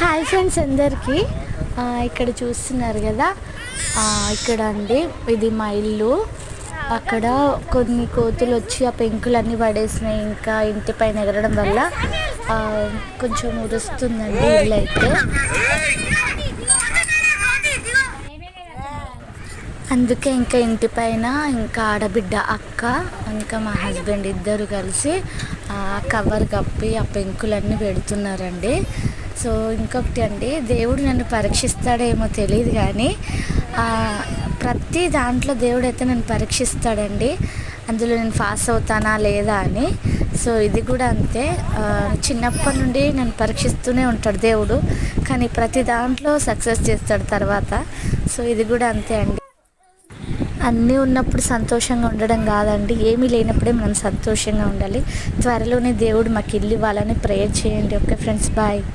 Hi friends అందరికీ. ఇక్కడ చూస్తున్నారు కదా. ఇక్కడ అండి ఇది మా ఇల్లు. అక్కడ కొన్ని కోతులు వచ్చి ఆ పెంకులన్నీ పడేసినాయి. ఇంకా ఇంటి పైన ఎగరడం వల్ల కొంచెం ఉరుస్తుందండి ఇల్లు అయితే. అందుకే ఇంకా ఇంటి పైన ఇంకా ఆడబిడ్డ అక్క ఇంకా మా హస్బెండ్ ఇద్దరు కలిసి ఆ కవర్ కప్పి ఆ పెంకులన్నీ పెడుతున్నారండి. సో ఇంకొకటి అండి దేవుడు నన్ను పరీక్షిస్తాడేమో తెలియదు కానీ ప్రతి దాంట్లో దేవుడు అయితే నన్ను పరీక్షిస్తాడండి. అందులో నేను పాస్ అవుతానా లేదా అని. సో ఇది కూడా అంతే. చిన్నప్పటి నుండి నన్ను పరీక్షిస్తూనే ఉంటాడు దేవుడు కానీ ప్రతి దాంట్లో సక్సెస్ చేస్తాడు తర్వాత. సో ఇది కూడా అంతే అండి. అన్నీ ఉన్నప్పుడు సంతోషంగా ఉండడం కాదండి. ఏమీ లేనప్పుడే మనం సంతోషంగా ఉండాలి. త్వరలోనే దేవుడు మాకు ఇల్లు ఇవ్వాలని ప్రేయర్ చేయండి. Okay friends bye.